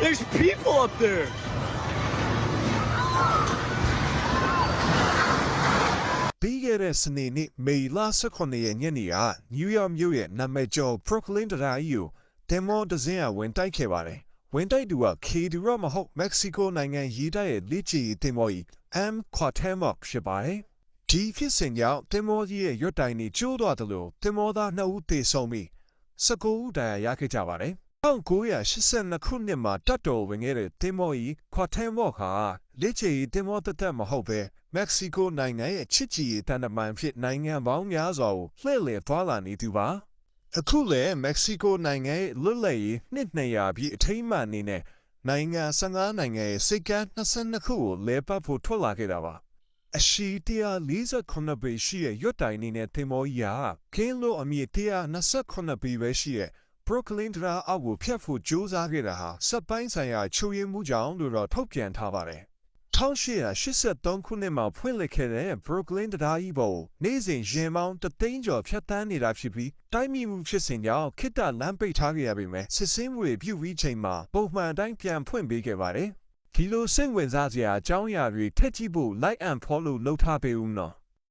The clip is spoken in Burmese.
There's people up there. ပြီးခဲ့တဲ့စနေနေ့မေလ18ရက်ညနေကနယူးယောက်မြို့ရဲ့နာမည်ကျော် Brooklyn တရာကြီးကိုတင်မောဒဇင်းကဝင်တိုက်ခဲ့ပါတယ်။ဝင်တိုက်သူက KD ရမဟုတ်မက္ကဆီကိုနိုင်ငံရီတိုက်ရဲ့လက်ချီတင်မောကြီး M Quatemoc ဖြစ်ပါတယ်။ဒီဖြစ်စဉ်ကြောင့်တင်မောကြီးရဲ့ရွတ်တိုင်နေကျိုးသွားတယ်လို့တင်မောသားနှစ်ဦးသေဆုံးပြီး19ဦးဒဏ်ရာရခဲ့ကြပါတယ်။ 1982ခုနှစ်မှာတတ်တော်ဝင်ခဲ့တဲ့တင်မောကြီး Quatemoc ဟာလက်ချီတင်မောတသက်မဟုတ်ပဲမက္ကဆီကိုနိုင်ငံရဲ့ချစ်ကြည်ရေးတန်တမန်ဖြစ်နိုင်ငံပေါင်းများစွာကိုလှည့်လည်သွားလာနေသူပါအခုလည်းမက္ကဆီကိုနိုင်ငံရဲ့လွတ်လပ်ရေးနှစ်200ပြည့်အထိမ်းအမှတ်အနေနဲ့နိုင်ငံ15နိုင်ငံရဲ့စိတ်ကမ်း22ခုကိုလဲပတ်ဖို့ထွက်လာခဲ့တာပါအရှိ148ပေရှိတဲ့ရွတ်တိုင်နေတဲ့တင်မောကြီးဟာကင်းလို့အမြင့်128ပေပဲရှိတဲ့ Brooklyn ဒရာအောက်ကိုဖျက်ဖို့ကြိုးစားခဲ့တာဟာစက်ပိုင်းဆိုင်ရာချိုးယွင်းမှုကြောင့်လို့တော့ထုတ်ပြန်ထားပါတယ်1883ခုနှစ်မှာဖွင့်လှစ်ခဲ့တဲ့ Brooklyn တရားကြီးပေါ်နေ့စဉ်ရင်ပေါင်းတသိန်းကျော်ဖြတ်တန်းနေတာဖြစ်ပြီးတိုင်းပြည်မှုဖြစ်စဉ်ကြောင့်ခိတ္တလမ်းပိတ်ထားခဲ့ရပေမဲ့စစ်စင်းမှုတွေပြုပြီးချိန်မှာပုံမှန်အတိုင်းပြန်ဖွင့်ပေးခဲ့ပါတယ်။ဒီလိုစိတ်ဝင်စားစရာအကြောင်းအရာတွေထက်ကြည့်ဖို့ like and follow လုပ်ထားပေးဦးနော်။